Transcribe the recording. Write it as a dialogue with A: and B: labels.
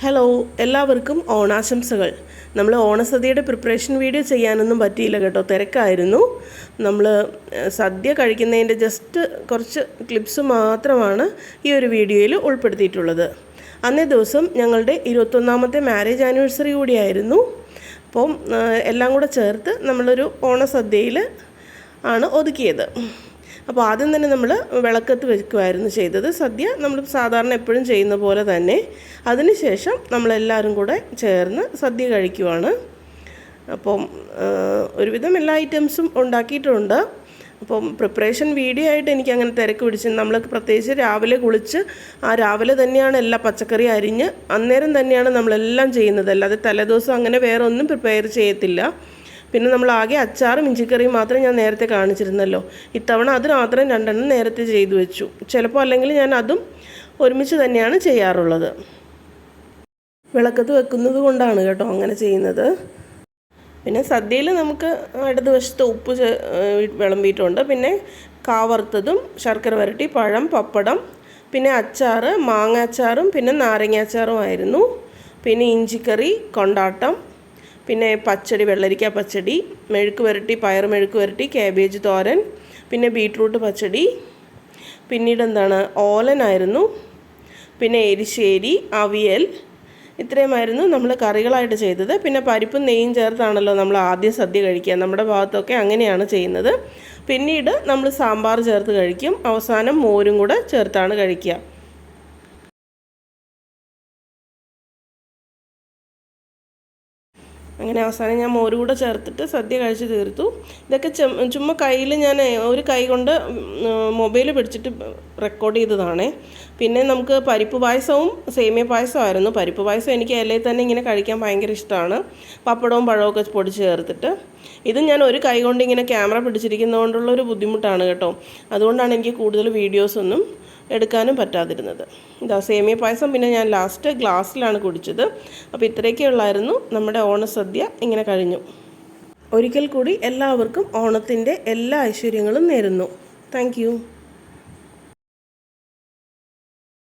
A: Hello എല്ലാവർക്കും ഓണാശംസകൾ. നമ്മൾ ഓണസദ്യയുടെ പ്രിപ്പറേഷൻ വീഡിയോ ചെയ്യാനൊന്നും പറ്റിയില്ല കേട്ടോ തിരക്കായിരുന്നു. നമ്മൾ സദ്യ കഴിക്കുന്നതിന്റെ ജസ്റ്റ് കുറച്ച് ക്ലിപ്സ് മാത്രമാണ് ഈ ഒരു വീഡിയോയിൽ ഉൾപ്പെടുത്തിയിട്ടുള്ളത്. അന്നേ ദിവസം ഞങ്ങളുടെ ഇരുപത്തൊന്നാമത്തെ മാരേജ് ആനിവേഴ്സറി കൂടിയായിരുന്നു. അപ്പം എല്ലാം കൂടെ ചേർത്ത് നമ്മളൊരു ഓണസദ്യയിൽ ആണ് ഒതുക്കിയത്. അപ്പോൾ ആദ്യം തന്നെ നമ്മൾ വിളക്കത്ത് വെക്കുമായിരുന്നു ചെയ്തത്. സദ്യ നമ്മൾ സാധാരണ എപ്പോഴും ചെയ്യുന്ന പോലെ തന്നെ. അതിനുശേഷം നമ്മളെല്ലാവരും കൂടെ ചേർന്ന് സദ്യ കഴിക്കുവാണ്. അപ്പം ഒരുവിധം എല്ലാ ഐറ്റംസും ഉണ്ടാക്കിയിട്ടുണ്ട്. അപ്പം പ്രിപ്പറേഷൻ വീഡിയോ ആയിട്ട് എനിക്ക് അങ്ങനെ തിരക്ക് പിടിച്ച് നമ്മൾ പ്രത്യേകിച്ച് രാവിലെ കുളിച്ച് ആ രാവിലെ തന്നെയാണ് എല്ലാ പച്ചക്കറി അരിഞ്ഞ് അന്നേരം തന്നെയാണ് നമ്മളെല്ലാം ചെയ്യുന്നത്. അല്ലാതെ തലേദിവസം അങ്ങനെ വേറെ ഒന്നും പ്രിപ്പയർ ചെയ്യത്തില്ല. പിന്നെ നമ്മൾ ആകെ അച്ചാറും ഇഞ്ചിക്കറിയും മാത്രമേ ഞാൻ നേരത്തെ കാണിച്ചിരുന്നല്ലോ. ഇത്തവണ അത് മാത്രം രണ്ടെണ്ണം നേരത്തെ ചെയ്തു വെച്ചു. ചിലപ്പോൾ അല്ലെങ്കിൽ ഞാൻ അതും ഒരുമിച്ച് തന്നെയാണ് ചെയ്യാറുള്ളത്. വിളക്കത്ത് വെക്കുന്നത് കൊണ്ടാണ് കേട്ടോ അങ്ങനെ ചെയ്യുന്നത്. പിന്നെ സദ്യയിൽ നമുക്ക് ഇടത് വശത്ത് ഉപ്പ് വിളമ്പിയിട്ടുണ്ട്. പിന്നെ കാവറുത്തതും ശർക്കര വരട്ടി പഴം പപ്പടം പിന്നെ അച്ചാറ് മാങ്ങ അച്ചാറും പിന്നെ നാരങ്ങ അച്ചാറും ആയിരുന്നു. പിന്നെ ഇഞ്ചിക്കറി കൊണ്ടാട്ടം പിന്നെ പച്ചടി വെള്ളരിക്ക പച്ചടി മെഴുക്ക് വരട്ടി പയർ മെഴുക്ക് വരട്ടി കാബേജ് തോരൻ പിന്നെ ബീട്രൂട്ട് പച്ചടി. പിന്നീട് എന്താണ് ഓലനായിരുന്നു പിന്നെ എരിശ്ശേരി അവിയൽ ഇത്രയുമായിരുന്നു നമ്മൾ കറികളായിട്ട് ചെയ്തത്. പിന്നെ പരിപ്പും നെയ്യും ചേർത്താണല്ലോ നമ്മൾ ആദ്യം സദ്യ കഴിക്കുക. നമ്മുടെ ഭാഗത്തൊക്കെ അങ്ങനെയാണ് ചെയ്യുന്നത്. പിന്നീട് നമ്മൾ സാമ്പാർ ചേർത്ത് കഴിക്കും. അവസാനം മോരും കൂടെ ചേർത്താണ് കഴിക്കുക. അങ്ങനെ അവസാനം ഞാൻ മോര് കൂടെ ചേർത്തിട്ട് സദ്യ കഴിച്ച് തീർത്തു. ഇതൊക്കെ ചുമ്മാ കയ്യിൽ ഞാൻ ഒരു കൈ കൊണ്ട് മൊബൈൽ പിടിച്ചിട്ട് റെക്കോർഡ് ചെയ്തതാണേ. പിന്നെ നമുക്ക് പരിപ്പ് പായസവും സേമിയ പായസവും ആയിരുന്നു. പരിപ്പ് പായസം എനിക്ക് ഇലയിൽ തന്നെ ഇങ്ങനെ കഴിക്കാൻ ഭയങ്കര ഇഷ്ടമാണ്. പപ്പടവും പഴവും ഒക്കെ പൊടിച്ച് ചേർത്തിട്ട്. ഇത് ഞാൻ ഒരു കൈ കൊണ്ട് ഇങ്ങനെ ക്യാമറ പിടിച്ചിരിക്കുന്നതുകൊണ്ടുള്ള ഒരു ബുദ്ധിമുട്ടാണ് കേട്ടോ. അതുകൊണ്ടാണ് എനിക്ക് കൂടുതൽ വീഡിയോസൊന്നും എടുക്കാനും പറ്റാതിരുന്നത്. ഇതാ സേമിയ പായസം പിന്നെ ഞാൻ ലാസ്റ്റ് ഗ്ലാസ്സിലാണ് കുടിച്ചത്. അപ്പോൾ ഇത്രയൊക്കെ ഉള്ളായിരുന്നു. നമ്മുടെ ഓണസദ്യ ഇങ്ങനെ കഴിഞ്ഞു. ഒരിക്കൽ കൂടി എല്ലാവർക്കും ഓണത്തിന്റെ എല്ലാ ഐശ്വര്യങ്ങളും നേരുന്നു. താങ്ക്